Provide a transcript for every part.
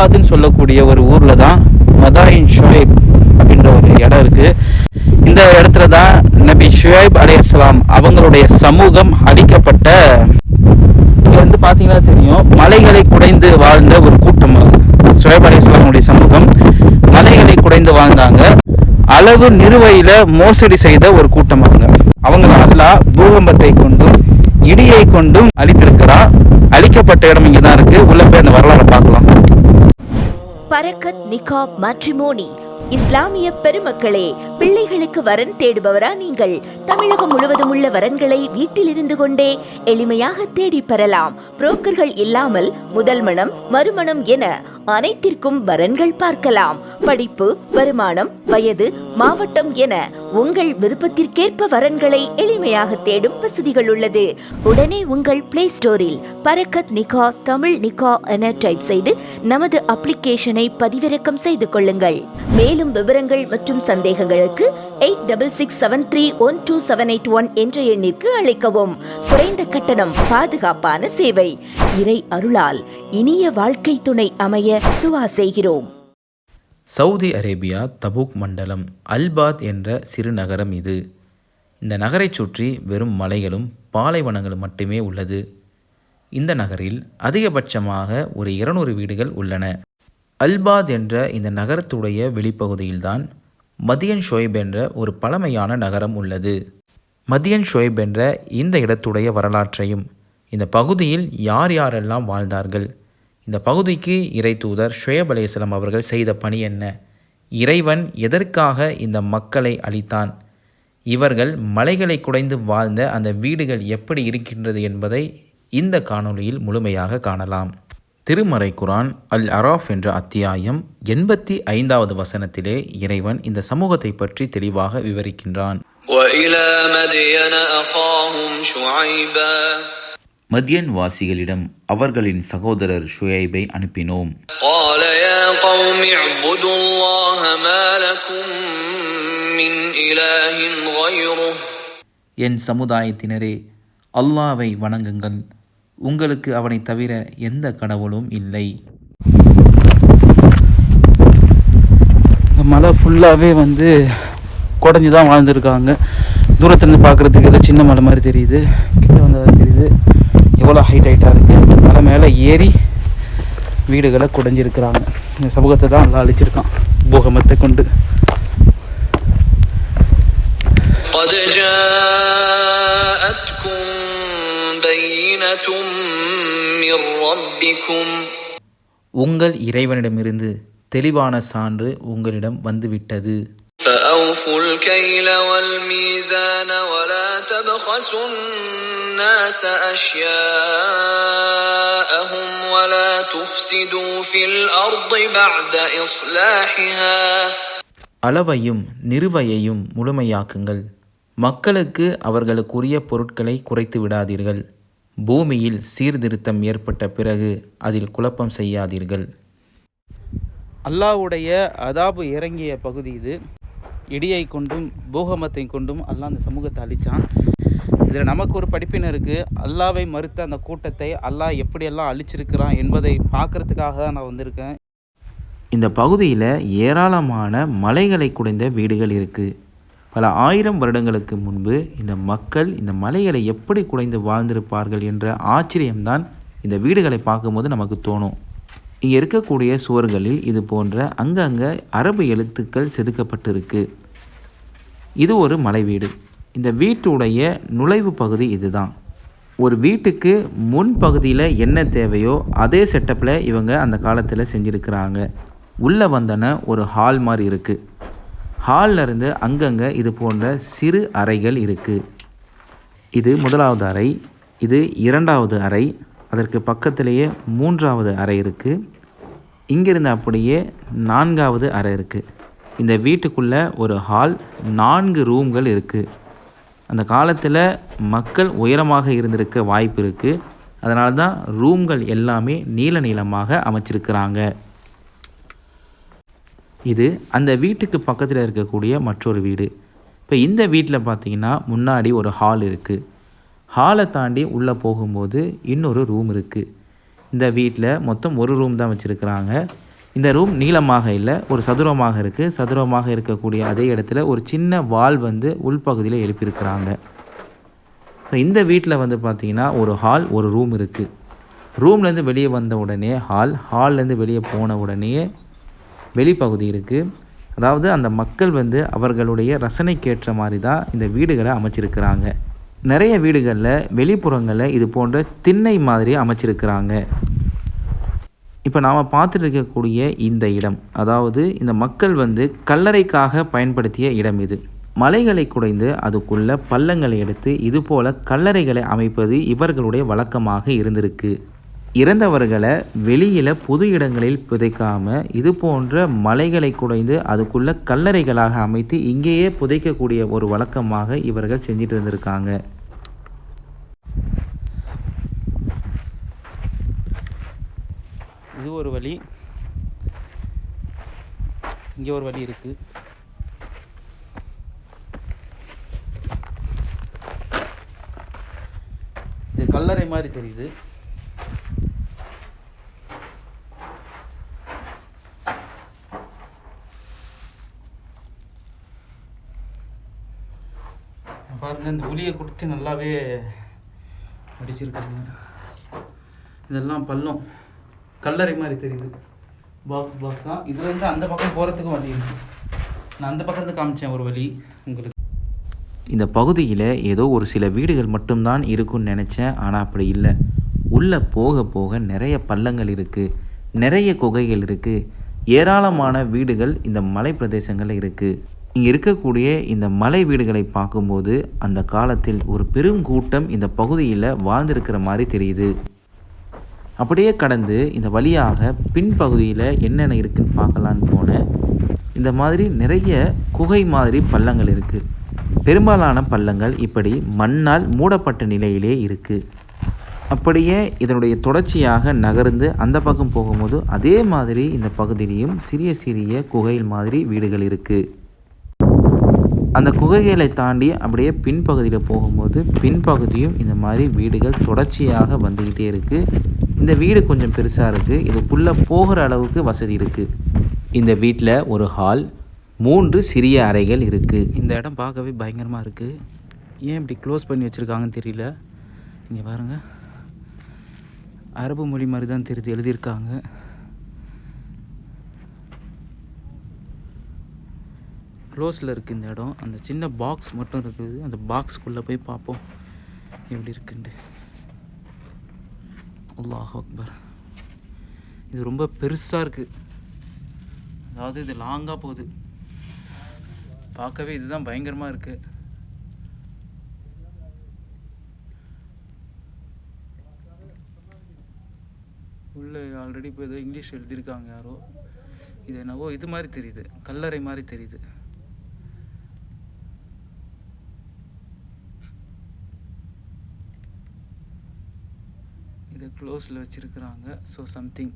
அல்பாதுன்னு சொல்லக்கூடிய ஒரு ஊரில் தான் மதாயின் ஷுவைப் அப்படின்ற ஒரு இடம் இருக்குது இந்த இடத்துல தான் நபி ஷுவைப் அலையாம் அவங்களுடைய சமூகம் அழிக்கப்பட்ட இங்கே வந்து பார்த்தீங்கன்னா தெரியும். மலைகளை குடைந்து வாழ்ந்த ஒரு கூட்டம் சுயப் அலையாமுடைய சமூகம் மலைகளை குடைந்து வாழ்ந்தாங்க. அளவு நிறுவையில் மோசடி செய்த ஒரு கூட்டம் அவங்க. அவங்க அல்லாஹ் பூகம்பத்தை கொண்டும் இடியை கொண்டும் அழித்திருக்கிறான் அழிக்கப்பட்ட இடம் இங்கே தான் இருக்கு. உள்ள போய் அந்த வரலாறை பார்க்கலாம். பரக்கத் நிகாப் மேட்ரிமோனி. இஸ்லாமிய பெருமக்களே பிள்ளைகளுக்கு வரன் தேடுபவரா நீங்கள். தமிழகம் முழுவதும் உள்ள வரன்களை வீட்டில் இருந்து கொண்டே எளிமையாக தேடி பெறலாம். புரோக்கர்கள் இல்லாமல் முதல் மனம் மறுமணம் என அனைத்திற்கும் வரன்கள் பார்க்கலாம். படிப்பு வருமானம் வயது மாவட்டம் என உங்கள் விருப்பத்திற்கேற்ப வரன்களை எளிமையாக தேடும் வசதிகள் உள்ளது. உடனே உங்கள் பிளே ஸ்டோரில் பரக்கத் நிகா தமிழ் நிகா என டைப் செய்து நமது அப்ளிகேஷனை பதிவிறக்கம் செய்து கொள்ளுங்கள். மேலும் விவரங்கள் மற்றும் சந்தேகங்களுக்கு eight double six seven three one two seven eight one என்ற எண்ணிற்கு அழைக்கவும். குறைந்த கட்டணம் பாதுகாப்பான சேவை. இறை அருளால் இனிய வாழ்க்கை துணை அமைய துவா செய்கிறோம். சவுதி அரேபியா தபூக் மண்டலம் அல்பாத் என்ற சிறு நகரம் இது. இந்த நகரைச் சுற்றி வெறும் மலைகளும் பாலைவனங்களும் மட்டுமே உள்ளது. இந்த நகரில் அதிகபட்சமாக ஒரு இருநூறு வீடுகள் உள்ளன. அல்பாத் என்ற இந்த நகரத்துடைய வெளிப்பகுதியில்தான் மதியன் ஷோய்ப் என்ற ஒரு பழமையான நகரம் உள்ளது. மதியன் ஷோய்ப் என்ற இந்த இடத்துடைய வரலாற்றையும் இந்த பகுதியில் யார் யாரெல்லாம் வாழ்ந்தார்கள் இந்த பகுதிக்கு இறை தூதர் ஷுயப் அலையாம் அவர்கள் செய்த பணி என்ன? இறைவன் எதற்காக இந்த மக்களை அளித்தான் இவர்கள் மலைகளை குடைந்து வாழ்ந்த அந்த வீடுகள் எப்படி இருக்கின்றது என்பதை இந்த காணொளியில் முழுமையாக காணலாம். திருமறை குரான் அல் அராஃப் என்ற அத்தியாயம் எண்பத்தி ஐந்தாவது வசனத்திலே இறைவன் இந்த சமூகத்தை பற்றி தெளிவாக விவரிக்கின்றான். மதியன் வாசிகளிடம் அவர்களின் சகோதரர் ஷுயைபை அனுப்பினோம். என் சமுதாயத்தினரே அல்லாவை வணங்குங்கள். உங்களுக்கு அவனை தவிர எந்த கடவுளும் இல்லை. மலை ஃபுல்லாகவே வந்து குடஞ்சி தான் வாழ்ந்துருக்காங்க. தூரத்துலேருந்து பார்க்குறதுக்கு ஏதோ சின்ன மலை மாதிரி தெரியுது. கிட்ட வந்ததாக தெரியுது. எவ்வளோ ஹைட் ஹைட்டாக இருக்குது மலை மேலே ஏறி வீடுகளை குடைஞ்சிருக்கிறாங்க இந்த சமூகத்தை தான் நல்லா அழிச்சிருக்கான் பூகமத்தை கொண்டு قد جاءتكم بينة من ربكم உங்கள் இறைவனிடமிருந்து தெளிவான சான்று உங்களிடம் வந்துவிட்டது فأوفوا الكيل والميزان ولا تبخسوا الناس أشياءهم ولا تفسدوا في الأرض بعد إصلاحها அளவையும் நிறுவையையும் முழுமையாக்குங்கள் மக்களுக்கு அவர்களுக்குரிய பொருட்களை குறைத்து விடாதீர்கள் பூமியில் சீர்திருத்தம் ஏற்பட்ட பிறகு அதில் குழப்பம் செய்யாதீர்கள் அல்லாஹ்வுடைய அதாபு இறங்கிய பகுதி இது இடியை கொண்டும் பூகமத்தை கொண்டும் அல்லாஹ் அந்த சமூகத்தை அழிச்சான். இதில் நமக்கு ஒரு படிப்பினை இருக்குது அல்லாவை மறுத்த அந்த கூட்டத்தை அல்லாஹ் எப்படியெல்லாம் அழிச்சிருக்கிறான் என்பதை பார்க்கறதுக்காக தான் நான் வந்திருக்கேன். இந்த பகுதியில் ஏராளமான மலைகளை குடைந்த வீடுகள் இருக்குது பல ஆயிரம் வருடங்களுக்கு முன்பு இந்த மக்கள் இந்த மலைகளை எப்படி குடைந்து வாழ்ந்திருப்பார்கள் என்ற ஆச்சரியம்தான் இந்த வீடுகளை பார்க்கும்போது நமக்கு தோணும். இங்கே இருக்கக்கூடிய சுவர்களில் இது போன்ற அங்கங்கே அரபு எழுத்துக்கள் செதுக்கப்பட்டிருக்கு. இது ஒரு மலை வீடு. இந்த வீட்டுடைய நுழைவு பகுதி இதுதான். ஒரு வீட்டுக்கு முன் பகுதியில் என்ன தேவையோ அதே செட்டப்பில் இவங்க அந்த காலத்தில் செஞ்சுருக்கிறாங்க. உள்ளே வந்தன ஒரு ஹால் மாதிரி இருக்குது ஹாலில் இருந்து அங்கங்கே இது போன்ற சிறு அறைகள் இருக்குது இது முதலாவது அறை. இது இரண்டாவது அறை. அதற்கு பக்கத்திலேயே மூன்றாவது அறை இருக்குது இங்கிருந்து அப்படியே நான்காவது அறை இருக்குது இந்த வீட்டுக்குள்ளே ஒரு ஹால் நான்கு ரூம்கள் இருக்குது அந்த காலத்தில் மக்கள் உயரமாக இருந்திருக்க வாய்ப்பு இருக்குது அதனால தான் ரூம்கள் எல்லாமே நீல நீளமாக அமைச்சிருக்கிறாங்க. இது அந்த வீட்டுக்கு பக்கத்தில் இருக்கக்கூடிய மற்றொரு வீடு. இப்போ இந்த வீட்டில் பார்த்தீங்கன்னா முன்னாடி ஒரு ஹால் இருக்குது ஹாலை தாண்டி உள்ளே போகும்போது இன்னொரு ரூம் இருக்குது இந்த வீட்டில் மொத்தம் ஒரு ரூம் தான் வச்சுருக்கிறாங்க. இந்த ரூம் நீளமாக இல்லை ஒரு சதுரமாக இருக்குது சதுரமாக இருக்கக்கூடிய அதே இடத்துல ஒரு சின்ன வால் வந்து உள்பகுதியில் எழுப்பியிருக்கிறாங்க. ஸோ இந்த வீட்டில் வந்து பார்த்திங்கன்னா ஒரு ஹால் ஒரு ரூம் இருக்குது ரூம்லேருந்து வெளியே வந்த உடனே ஹால் ஹால்லேருந்து வெளியே போன உடனே வெளிப்பகுதி இருக்குது அதாவது அந்த மக்கள் வந்து அவர்களுடைய ரசனைக்கேற்ற மாதிரி தான் இந்த வீடுகளை அமைச்சிருக்கிறாங்க. நிறைய வீடுகளில் வெளிப்புறங்களில் இது போன்ற திண்ணை மாதிரி அமைச்சிருக்கிறாங்க. இப்போ நாம் பார்த்துட்டு இருக்கக்கூடிய இந்த இடம் அதாவது இந்த மக்கள் வந்து கல்லறைக்காக பயன்படுத்திய இடம் இது. மலைகளை குடைந்து அதுக்குள்ள பள்ளங்களை எடுத்து இதுபோல கல்லறைகளை அமைப்பது இவர்களுடைய வழக்கமாக இருந்திருக்கு. இறந்தவர்களை வெளியில் பொது இடங்களில் புதைக்காமல் இது போன்ற மலைகளை குடைந்து அதுக்குள்ள கல்லறைகளாக அமைத்து இங்கேயே புதைக்கக்கூடிய ஒரு வழக்கமாக இவர்கள் செஞ்சிட்டு இருந்திருக்காங்க. இது ஒரு வழி. இங்கே ஒரு வழி இருக்குது இது கல்லறை மாதிரி தெரியுது. பாருங்க இந்த உளியை கொடுத்து நல்லாவே அடிச்சிருக்காங்க. இதெல்லாம் பள்ளம். கல்லறை மாதிரி தெரியுது. பாக்ஸ் பாக்ஸ் தான். இதுலேருந்து அந்த பக்கம் போகிறதுக்கும் வழி இருக்கு. நான் அந்த பக்கத்துல காமிச்சேன் ஒரு வழி. உங்களுக்கு. இந்த பகுதியில் ஏதோ ஒரு சில வீடுகள் மட்டும்தான் இருக்கும்னு நினச்சேன். ஆனால் அப்படி இல்லை. உள்ளே போக போக நிறைய பள்ளங்கள் இருக்குது நிறைய குகைகள் இருக்குது ஏராளமான வீடுகள் இந்த மலை பிரதேசங்களில் இருக்குது இங்கே இருக்கக்கூடிய இந்த மலை வீடுகளை பார்க்கும்போது அந்த காலத்தில் ஒரு பெருங்கூட்டம் இந்த பகுதியில் வாழ்ந்திருக்கிற மாதிரி தெரியுது. அப்படியே கடந்து இந்த வழியாக பின்பகுதியில் என்னென்ன இருக்குன்னு பார்க்கலான்னு போனேன். இந்த மாதிரி நிறைய குகை மாதிரி பள்ளங்கள் இருக்குது பெரும்பாலான பள்ளங்கள் இப்படி மண்ணால் மூடப்பட்ட நிலையிலே இருக்குது அப்படியே இதனுடைய தொடர்ச்சியாக நகர்ந்து அந்த பக்கம் போகும்போது அதே மாதிரி இந்த பகுதியிலையும் சிறிய சிறிய குகைகள் மாதிரி வீடுகள் இருக்குது அந்த குகைகளை தாண்டி அப்படியே பின்பகுதியில் போகும்போது பின்பகுதியும் இந்த மாதிரி வீடுகள் தொடர்ச்சியாக வந்துக்கிட்டே இருக்குது இந்த வீடு கொஞ்சம் பெருசாக இருக்குது இதுக்குள்ளே போகிற அளவுக்கு வசதி இருக்குது இந்த வீட்டில் ஒரு ஹால் மூன்று சிறிய அறைகள் இருக்குது இந்த இடம் பார்க்கவே பயங்கரமாக இருக்குது ஏன் இப்படி க்ளோஸ் பண்ணி வச்சுருக்காங்கன்னு தெரியல. இங்கே பாருங்க. அரபு மொழி மாதிரி தான் தெரிஞ்சு எழுதியிருக்காங்க. க்ளோஸில் இருக்குது இந்த இடம். அந்த சின்ன பாக்ஸ் மட்டும் இருக்குது. அந்த பாக்ஸ்க்குள்ளே போய் பார்ப்போம். எப்படி இருக்குன்ட்டு. அல்லாஹ் அக்பர். இது ரொம்ப பெருசாக இருக்குது அதாவது இது லாங்காக போகுது. பார்க்கவே இதுதான் பயங்கரமாக இருக்குது உள்ளே ஆல்ரெடி இப்போ ஏதோ இங்கிலீஷ் எழுதியிருக்காங்க யாரோ. இது என்னவோ இது மாதிரி தெரியுது. கல்லறை மாதிரி தெரியுது இதை க்ளோஸில் வச்சுருக்குறாங்க. ஸோ சம்திங்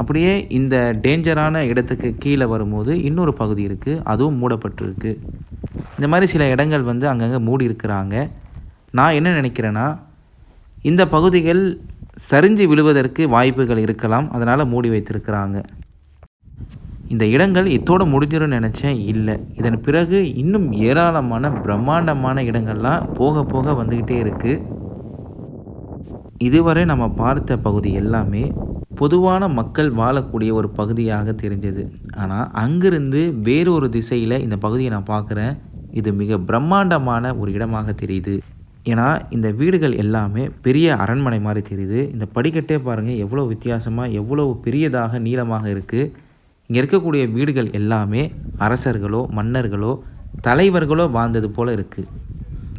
அப்படியே இந்த டேஞ்சரான இடத்துக்கு கீழே வரும்போது இன்னொரு பகுதி இருக்குது அதுவும் மூடப்பட்டிருக்கு. இந்த மாதிரி சில இடங்கள் வந்து அங்கங்கே மூடி இருக்கிறாங்க. நான் என்ன நினைக்கிறேன்னா இந்த பகுதிகள் சரிஞ்சு விழுவதற்கு வாய்ப்புகள் இருக்கலாம். அதனால் மூடி வைத்திருக்கிறாங்க. இந்த இடங்கள் இத்தோடு முடிஞ்சிடும் நினச்சேன். இல்லை. இதன் பிறகு இன்னும் ஏராளமான பிரம்மாண்டமான இடங்கள்லாம் போக போக வந்துக்கிட்டே இருக்குது இதுவரை நம்ம பார்த்த பகுதி எல்லாமே பொதுவான மக்கள் வாழக்கூடிய ஒரு பகுதியாக தெரிஞ்சது. ஆனால் அங்கிருந்து வேறொரு திசையில் இந்த பகுதியை நான் பார்க்குறேன். இது மிக பிரம்மாண்டமான ஒரு இடமாக தெரியுது. ஏன்னா இந்த வீடுகள் எல்லாமே பெரிய அரண்மனை மாதிரி தெரியுது. இந்த படிக்கட்டே பாருங்கள் எவ்வளோ வித்தியாசமாக எவ்வளோ பெரியதாக நீளமாக இருக்குது இங்கே இருக்கக்கூடிய வீடுகள் எல்லாமே அரசர்களோ மன்னர்களோ தலைவர்களோ வாழ்ந்தது போல் இருக்குது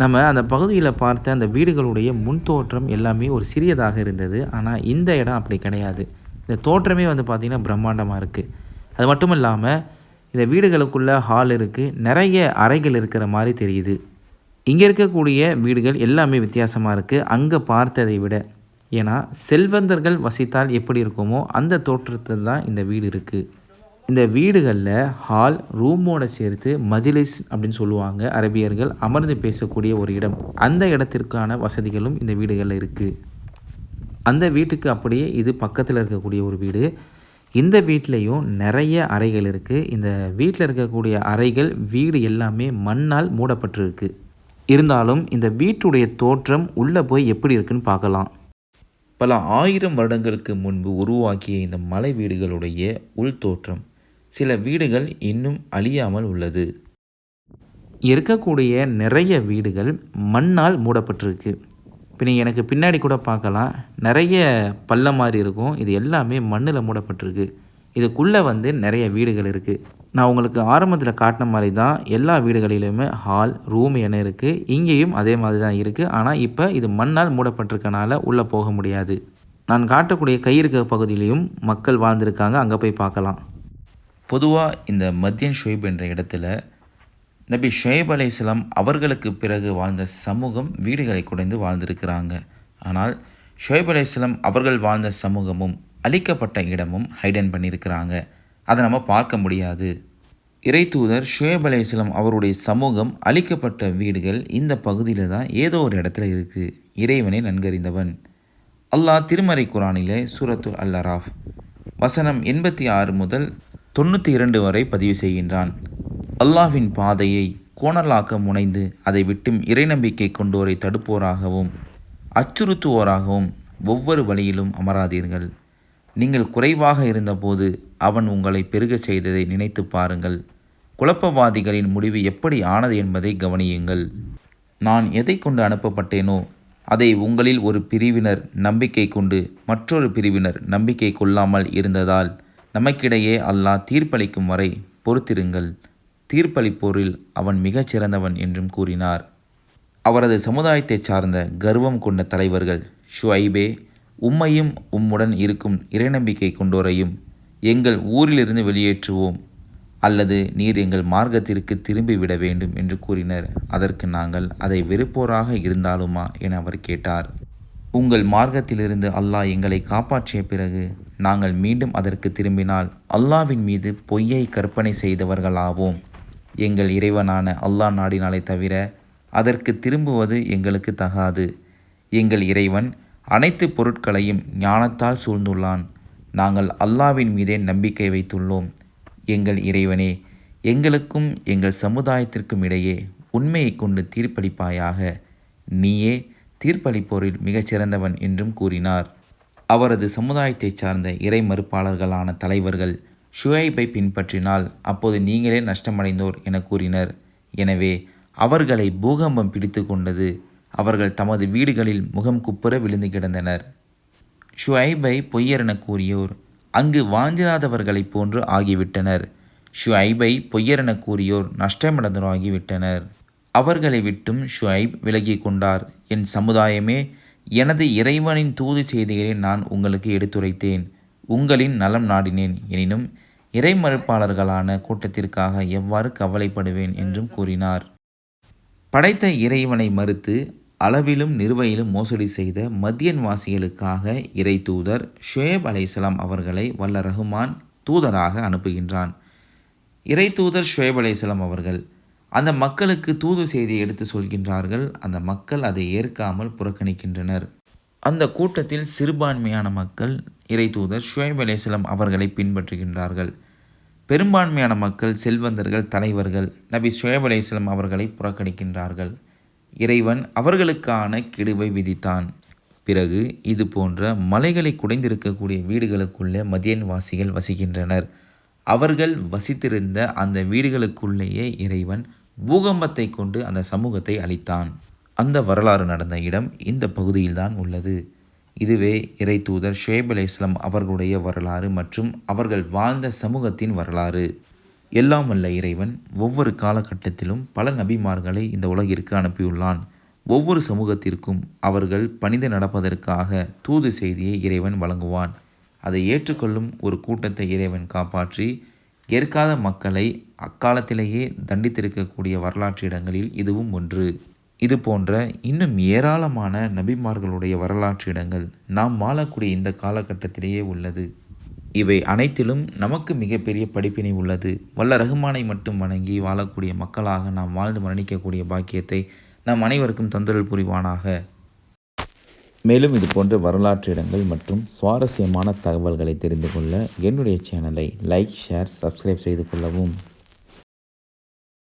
நம்ம அந்த பகுதியில் பார்த்த அந்த வீடுகளுடைய முன் தோற்றம் எல்லாமே ஒரு சிறியதாக இருந்தது. ஆனால் இந்த இடம் அப்படி கிடையாது. இந்த தோற்றமே வந்து பார்த்திங்கன்னா பிரம்மாண்டமாக இருக்குது அது மட்டும் இல்லாமல் இந்த வீடுகளுக்குள்ள ஹால் இருக்குது நிறைய அறைகள் இருக்கிற மாதிரி தெரியுது. இங்கே இருக்கக்கூடிய வீடுகள் எல்லாமே வித்தியாசமாக இருக்குது அங்கே பார்த்ததை விட. ஏன்னா செல்வந்தர்கள் வசித்தால் எப்படி இருக்குமோ அந்த தோற்றத்தில் தான் இந்த வீடு இருக்குது இந்த வீடுகளில் ஹால் ரூமோட சேர்த்து மஜிலிஸ் அப்படின்னு சொல்லுவாங்க. அரபியர்கள் அமர்ந்து பேசக்கூடிய ஒரு இடம். அந்த இடத்திற்கான வசதிகளும் இந்த வீடுகளில் இருக்குது அந்த வீட்டுக்கு அப்படியே இது பக்கத்தில் இருக்கக்கூடிய ஒரு வீடு. இந்த வீட்லேயும் நிறைய அறைகள் இருக்குது இந்த வீட்டில் இருக்கக்கூடிய அறைகள் வீடு எல்லாமே மண்ணால் மூடப்பட்டிருக்கு. இருந்தாலும் இந்த வீட்டுடைய தோற்றம் உள்ளே போய் எப்படி இருக்குன்னு பார்க்கலாம். பல ஆயிரம் வருடங்களுக்கு முன்பு உருவாக்கிய இந்த மலை வீடுகளுடைய உள்தோற்றம் சில வீடுகள் இன்னும் அழியாமல் உள்ளது. இருக்கக்கூடிய நிறைய வீடுகள் மண்ணால் மூடப்பட்டிருக்கு. இப்போ நீங்கள் எனக்கு பின்னாடி கூட பார்க்கலாம். நிறைய பள்ளம் மாதிரி இருக்கும். இது எல்லாமே மண்ணில் மூடப்பட்டிருக்கு. இதுக்குள்ளே வந்து நிறைய வீடுகள் இருக்குது நான் உங்களுக்கு ஆரம்பத்தில் காட்டின மாதிரி தான் எல்லா வீடுகளிலுமே ஹால் ரூம் என இருக்குது இங்கேயும் அதே மாதிரி தான் இருக்குது ஆனால் இப்போ இது மண்ணால் மூடப்பட்டிருக்கனால உள்ளே போக முடியாது. நான் காட்டக்கூடிய கை இருக்க பகுதியிலையும் மக்கள் வாழ்ந்திருக்காங்க. அங்கே போய் பார்க்கலாம். பொதுவாக இந்த மத்தியன் ஷொய்ப் என்ற இடத்துல நபி ஷொய்ப் அலைஹிஸ்ஸலாம் அவர்களுக்கு பிறகு வாழ்ந்த சமூகம் வீடுகளை குடைந்து வாழ்ந்திருக்கிறாங்க. ஆனால் ஷொய்ப் அலைஹிஸ்ஸலாம் அவர்கள் வாழ்ந்த சமூகமும் அழிக்கப்பட்ட இடமும் ஹைடன் பண்ணியிருக்கிறாங்க. அதை நம்ம பார்க்க முடியாது. இறை தூதர் ஷுயப் அலைஹிஸ்ஸலாம் அவருடைய சமூகம் அழிக்கப்பட்ட வீடுகள் இந்த பகுதியில் தான் ஏதோ ஒரு இடத்துல இருக்குது இறைவனை நன்கறிந்தவன். அல்லாஹ் திருமறை குரானிலே சூரத்துல் அல்லராஃப் வசனம் எண்பத்தி ஆறு முதல் தொண்ணூற்றி இரண்டு வரை பதிவு செய்கின்றான். அல்லாஹ்வின் பாதையை கோணலாக்க முனைந்து அதை விட்டும் இறைநம்பிக்கை கொண்டோரை தடுப்போராகவும் அச்சுறுத்துவோராகவும் ஒவ்வொரு வழியிலும் அமராதீர்கள். நீங்கள் குறைவாக இருந்தபோது அவன் உங்களை பெருகச் செய்ததை நினைத்து பாருங்கள். குழப்பவாதிகளின் முடிவு எப்படி ஆனது என்பதை கவனியுங்கள். நான் எதை கொண்டு அனுப்பப்பட்டேனோ அதை உங்களில் ஒரு பிரிவினர் நம்பிக்கை கொண்டு மற்றொரு பிரிவினர் நம்பிக்கை கொள்ளாமல் இருந்ததால் நமக்கிடையே அல்லாஹ் தீர்ப்பளிக்கும் வரை பொறுத்திருங்கள். தீர்ப்பளிப்போரில் அவன் மிகச் சிறந்தவன் என்றும் கூறினார். அவரது சமுதாயத்தைச் சார்ந்த கர்வம் கொண்ட தலைவர்கள் ஷுஐபே உம்மையும் உம்முடன் இருக்கும் இறைநம்பிக்கை கொண்டோரையும் எங்கள் ஊரிலிருந்து வெளியேற்றுவோம். அல்லது நீர் எங்கள் மார்க்கத்திற்கு திரும்பிவிட வேண்டும் என்று கூறினர். அதற்கு நாங்கள் அதை வெறுப்போராக இருந்தாலுமா? என அவர் கேட்டார். உங்கள் மார்க்கத்திலிருந்து அல்லாஹ் எங்களை காப்பாற்றிய பிறகு நாங்கள் மீண்டும் அதற்கு திரும்பினால் அல்லாவின் மீது பொய்யை கற்பனை செய்தவர்களாவோம். எங்கள் இறைவனான அல்லாஹ் நாடினாலே தவிர அதற்கு திரும்புவது எங்களுக்கு தகாது. எங்கள் இறைவன் அனைத்து பொருட்களையும் ஞானத்தால் சூழ்ந்துள்ளான். நாங்கள் அல்லாவின் மீதே நம்பிக்கை வைத்துள்ளோம். எங்கள் இறைவனே எங்களுக்கும் எங்கள் சமுதாயத்திற்கும் இடையே உண்மையை கொண்டு தீர்ப்பளிப்பாயாக. நீயே தீர்ப்பளிப்போரில் மிகச்சிறந்தவன் என்றும் கூறினார். அவரது சமுதாயத்தைச் சார்ந்த இறை மறுப்பாளர்களான தலைவர்கள் ஷுவைபை பின்பற்றினால் அப்போது நீங்களே நஷ்டமடைந்தோர் என கூறினர். எனவே அவர்களை பூகம்பம் பிடித்து கொண்டது அவர்கள் தமது வீடுகளில் முகம் குப்புற விழுந்து கிடந்தனர். ஷுஐபை பொய்யரென கூறியோர் அங்கு வாழ்ந்திராதவர்களைப் போன்று ஆகிவிட்டனர். ஷுஐபை பொய்யரென கூறியோர் நஷ்டமடைந்தோர் ஆகிவிட்டனர் அவர்களை விட்டும் ஷுஐப் விலகி கொண்டார். என் சமுதாயமே எனது இறைவனின் தூது செய்திகளை நான் உங்களுக்கு எடுத்துரைத்தேன். உங்களின் நலம் நாடினேன். எனினும் இறைமறுப்பாளர்களான கூட்டத்திற்காக எவ்வாறு கவலைப்படுவேன் என்றும் கூறினார். படைத்த இறைவனை மறுத்து அளவிலும் நிறுவையிலும் மோசடி செய்த மத்தியன் வாசிகளுக்காக இறை தூதர் ஷுயேப் அலைசலாம் அவர்களை வல்ல ரஹ்மான் தூதராக அனுப்புகின்றான். இறை தூதர் ஷுயேப் அலைசலாம் அவர்கள் அந்த மக்களுக்கு தூது செய்தியை எடுத்து சொல்கின்றார்கள். அந்த மக்கள் அதை ஏற்காமல் புறக்கணிக்கின்றனர். அந்த கூட்டத்தில் சிறுபான்மையான மக்கள் இறை தூதர் ஷுயேப் அலைசலாம் அவர்களை பின்பற்றுகின்றார்கள். பெரும்பான்மையான மக்கள் செல்வந்தர்கள் தலைவர்கள் நபி ஷுயேப் அலைஹிஸ்ஸலாம் அவர்களை புறக்கணிக்கின்றார்கள். இறைவன் அவர்களுக்கான கெடுவை விதித்தான். பிறகு இது போன்ற மலைகளை குடைந்திருக்கக்கூடிய வீடுகளுக்குள்ளே மதியன் வாசிகள் வசிக்கின்றனர். அவர்கள் வசித்திருந்த அந்த வீடுகளுக்குள்ளேயே இறைவன் பூகம்பத்தை கொண்டு அந்த சமூகத்தை அழித்தான். அந்த வரலாறு நடந்த இடம் இந்த பகுதியில்தான் உள்ளது. இதுவே இறை தூதர் ஷுவேப் அலி இஸ்லாம் அவர்களுடைய வரலாறு மற்றும் அவர்கள் வாழ்ந்த சமூகத்தின் வரலாறு. எல்லாம் வல்ல இறைவன் ஒவ்வொரு காலகட்டத்திலும் பல நபிமார்களை இந்த உலகிற்கு அனுப்பியுள்ளான். ஒவ்வொரு சமூகத்திற்கும் அவர்கள் பணிந்து நடப்பதற்காக தூது செய்தியை இறைவன் வழங்குவான். அதை ஏற்றுக்கொள்ளும் ஒரு கூட்டத்தை இறைவன் காப்பாற்றி ஏற்காத மக்களை அக்காலத்திலேயே தண்டித்திருக்கக்கூடிய வரலாற்று இடங்களில் இதுவும் ஒன்று. இது போன்ற இன்னும் ஏராளமான நபிமார்களுடைய வரலாற்று இடங்கள் நாம் வாழக்கூடிய இந்த காலகட்டத்திலேயே உள்ளது. இவை அனைத்திலும் நமக்கு மிகப்பெரிய படிப்பினை உள்ளது. வல்ல ரஹ்மானை மட்டும் வணங்கி வாழக்கூடிய மக்களாக நாம் வாழ்ந்து மரணிக்கக்கூடிய பாக்கியத்தை நம் அனைவருக்கும் தொந்தரல் புரிவானாக. மேலும் இது போன்ற வரலாற்று இடங்கள் மற்றும் சுவாரஸ்யமான தகவல்களை தெரிந்து கொள்ள என்னுடைய சேனலை லைக் ஷேர் சப்ஸ்கிரைப் செய்து கொள்ளவும்.